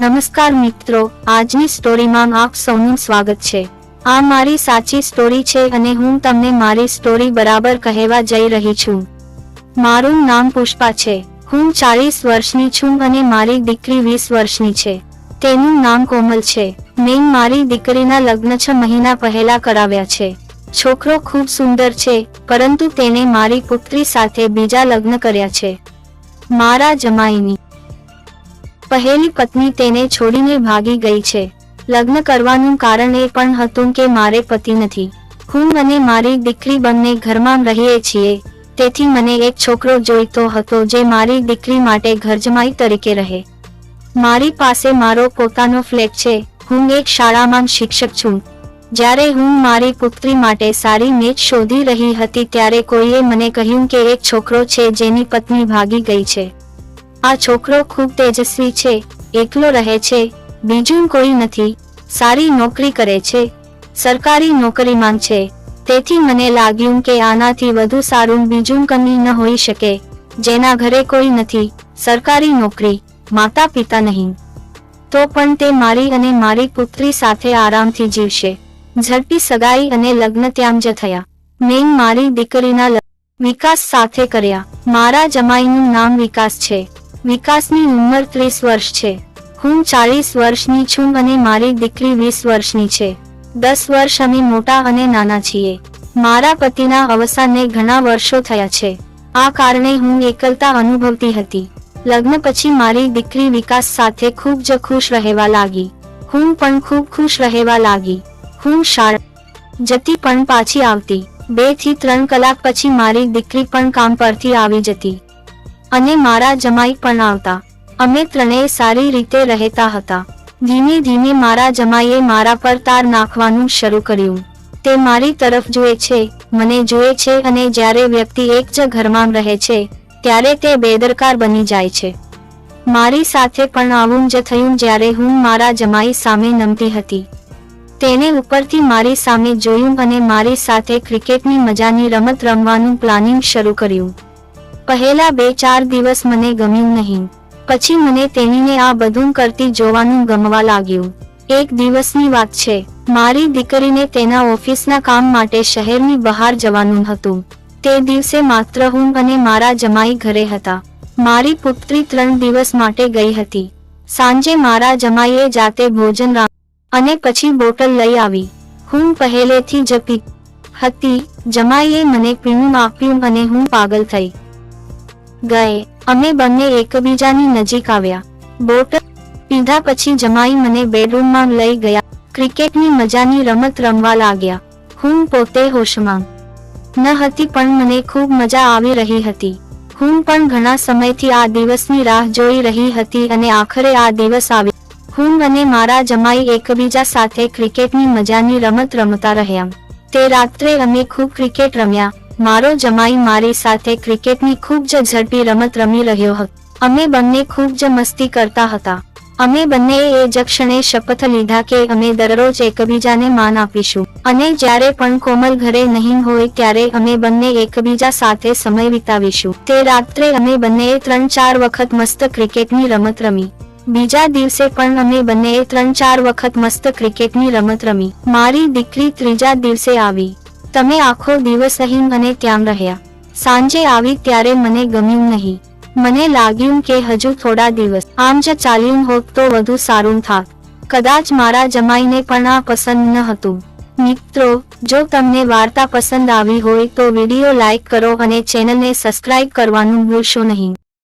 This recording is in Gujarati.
નમસ્કાર મિત્રો, આજની સ્ટોરીમાં આપ સૌનું સ્વાગત છે. આ મારી સાચી સ્ટોરી છે અને હું તમને મારી સ્ટોરી બરાબર કહેવા જઈ રહી છું. મારું નામ પુષ્પા છે. હું ચાલીસ વર્ષની છું અને મારી દીકરી વીસ વર્ષની છે. તેનું નામ કોમલ છે. મેં મારી દીકરીના લગ્ન છ મહિના પહેલા કરાવ્યા છે. છોકરો ખૂબ સુંદર છે, પરંતુ તેને મારી પુત્રી સાથે બીજા લગ્ન કર્યા છે. મારા જમાઈની પહેલી પત્ની તેને છોડીને ભાગી ગઈ છે. લગ્ન કરવાનું કારણ એ પણ હતું કે મારે પતિ નથી. હું અને મારી દીકરી બંને ઘરમાં રહીએ છીએ. તેથી મને એક છોકરો જોઈતો હતો જે મારી દીકરી માટે ઘરજમાઈ તરીકે રહે. મારી પાસે મારો પોતાનો ફ્લેટ છે. હું એક શાળામાં શિક્ષક છું. જ્યારે હું મારી પુત્રી માટે સારી મેચ શોધી રહી હતી ત્યારે કોઈએ મને કહ્યું કે એક છોકરો છે જેની પત્ની ભાગી ગઈ છે. આ છોકરો ખૂબ તેજસ્વી છે, એકલો રહે છે, બીજું કોઈ નથી, સારી નોકરી કરે છે, સરકારી નોકરીમાં છે. તેથી મને લાગ્યું કે આનાથી વધુ સારું બીજું કમી ન હોઈ શકે, જેના ઘરે કોઈ નથી, સરકારી નોકરી માતા પિતા નહીં. તો પણ તે મારી અને મારી પુત્રી સાથે આરામથી જીવશે. ઝડપી સગાઈ અને લગ્ન ત્યાં જ થયા. મેં મારી દીકરીના વિકાસ સાથે કર્યા. મારા જમાઈનું નામ વિકાસ છે. વિકાસની ઉંમર ત્રીસ વર્ષ છે. હું ચાલીસ વર્ષની છું અને મારી દીકરી વીસ વર્ષની છે. દસ વર્ષ અમે મોટા અને નાના છીએ. મારા પતિના અવસાનને ઘણા વર્ષો થયા છે. આ કારણે હું એકલતા અનુભવતી હતી. લગ્ન પછી મારી દીકરી વિકાસ સાથે ખૂબ જ ખુશ રહેવા લાગી. હું પણ ખૂબ ખુશ રહેવા લાગી. હું શાળા જતી પણ પાછી આવતી. બેથી ત્રણ કલાક પછી મારી દીકરી પણ કામ પરથી આવી જતી. અને મારા જમાઈ પણ આવતા. અમે ત્રણેય સારી રીતે રહેતા હતા. ધીમે ધીમે મારા જમાઈએ મારા પર તાર નાખવાનું શરૂ કર્યું. તે મારી તરફ જુએ છે, મને જુએ છે અને જ્યારે વ્યક્તિ એક જ ઘરમાં રહે છે, ત્યારે તે બેદરકાર બની જાય છે. મારી સાથે પણ આવું જ થયું જ્યારે હું મારા જમાઈ સામે નમતી હતી. તેને ઉપરથી મારી સામે જોયું અને મારી સાથે ક્રિકેટની મજાની રમત રમવાનું પ્લાનિંગ શરૂ કર્યું. પહેલા બે ચાર દિવસ મને ગમ્યું નહીં. પછી મને તેણીને આ બધું કરતી જોવાનું ગમવા લાગ્યું. એક દિવસની વાત છે, મારી દીકરીને તેના ઓફિસના કામ માટે શહેરની બહાર જવાનું હતું. તે દિવસે માત્ર હું અને મારા જમાઈ ઘરે હતા. મારી પુત્રી ત્રણ દિવસ માટે ગઈ હતી. સાંજે મારા જમાઈએ જાતે ભોજન અને પછી બોટલ લઈ આવી. હું પહેલેથી જ હતી. જમાઈએ મને પીણું આપ્યું અને હું પાગલ થઈ. ગયે. અમે બંને એકબીજાની નજીક આવ્યા. બોટ પીધા પછી જમાઈ મને બેડરૂમમાં લઈ ગયા. ક્રિકેટની મજાની રમત રમવા લાગ્યા. હું પોતે હોશમાં. ન હતી પણ મને ખૂબ મજા આવી રહી હતી. હું પણ ઘણા સમયથી આ દિવસની રાહ જોઈ રહી હતી અને આખરે આ દિવસ આવ્યો. હું અને મારા જમાઈ એકબીજા સાથે ક્રિકેટની મજાની રમત રમતા રહ્યા. તે રાત્રે અમે ખૂબ ક્રિકેટ રમ્યા. મારો જમાઈ મારી સાથે ક્રિકેટની ખૂબ જ ઝડપી રમત રમી રહ્યો હતો. અમે બંને ખૂબ જ મસ્તી કરતા હતા. અમે બંને એ જ ક્ષણે શપથ લીધા કે અમે દરરોજ એકબીજાને માન આપીશું. અને જ્યારે પણ કોમલ ઘરે નહીં હોય ત્યારે અમે બંને એકબીજા સાથે સમય વિતાવીશું. તે રાત્રે અમે બંનેએ ત્રણ ચાર વખત મસ્ત ક્રિકેટની રમત રમી. બીજા દિવસે પણ અમે બંનેએ ત્રણ ચાર વખત મસ્ત ક્રિકેટની રમત રમી. મારી દીકરી ત્રીજા દિવસે આવી. તમે આખો દિવસ અહીં મને ત્યાં રહ્યા. સાંજે આવી ત્યારે મને ગમ્યું નહીં. મને લાગ્યું કે હજુ થોડા દિવસ. આમ જ ચાલ્યું હોત તો વધુ સારું થાત. કદાચ મારા જમાઈને પણ આ પસંદ ન હતું. મિત્રો, જો તમને વાર્તા પસંદ આવી હોય તો વીડિયો લાઈક કરો અને ચેનલને સબસ્ક્રાઇબ કરવાનું ભૂલશો નહીં.